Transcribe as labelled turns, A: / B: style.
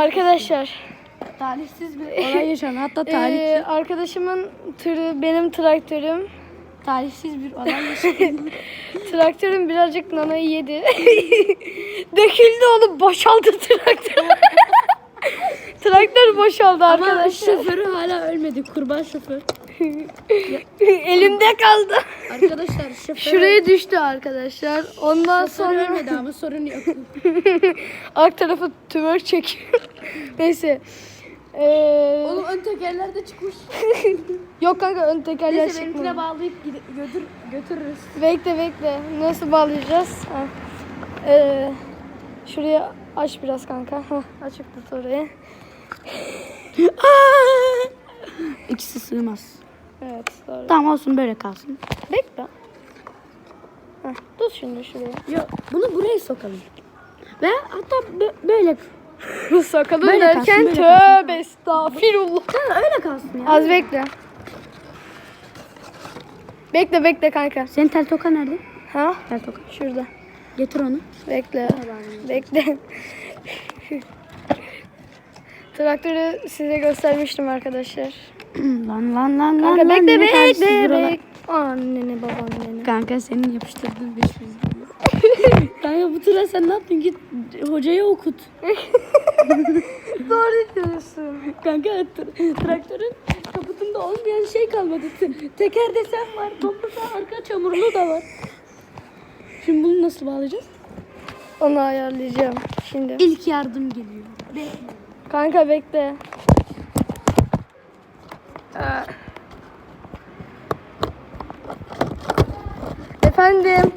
A: Arkadaşlar
B: Talihsiz bir olay yaşandı. Hatta talih,
A: eee, arkadaşımın tırı benim traktörüm.
B: talihsiz bir olay yaşandı.
A: Traktörüm birazcık nanayı yedi. Döküldü oğlum boşaldı traktör. traktör boşaldı
B: Ama
A: arkadaşlar.
B: şoförü hala ölmedi. Kurban şoför.
A: Elimde kaldı.
B: Arkadaşlar şoför
A: Şuraya düştü arkadaşlar. Ondan
B: şoför
A: sonra
B: ölmedi ama sorun yok.
A: alt tarafı tümör çekiyor. Neyse. Eee,
B: Oğlum ön tekerler de çıkmış.
A: yok kanka ön tekerler
B: Neyse benimkine
A: çıkmadı.
B: bağlayıp gide- götür götürürüz.
A: Bekle bekle. Nasıl bağlayacağız? Ha. Ee, şuraya aç biraz kanka. Hah, açık tut orayı.
B: İkisi sığmaz.
A: Evet doğru.
B: Tamam olsun böyle kalsın.
A: Bekle. Hah, tut şimdi şuraya.
B: Yok bunu buraya sokalım. Ve hatta bö- böyle
A: Sakalım
B: Böyle
A: derken
B: kalsın, böyle
A: tövbe estağfirullah.
B: Tamam, öyle kalsın ya.
A: Az bekle. Bekle bekle kanka.
B: Senin tel toka nerede?
A: Ha?
B: Tel toka.
A: Şurada.
B: Getir onu.
A: Bekle. Bekle. Traktörü size göstermiştim arkadaşlar.
B: lan lan lan
A: Kanka
B: lan.
A: bekle
B: lan,
A: bekle bekle. Annene babaannene.
B: Kanka senin yapıştırdığın 500 lira. Kanka bu tura sen ne yaptın? Git hocaya okut.
A: Doğru diyorsun.
B: Kanka tra- traktörün kaputunda olmayan şey kalmadı. Te- Teker desen var. Toplusa arka çamurlu da var. Şimdi bunu nasıl bağlayacağız?
A: Onu ayarlayacağım şimdi.
B: İlk yardım geliyor.
A: Kanka bekle. Efendim.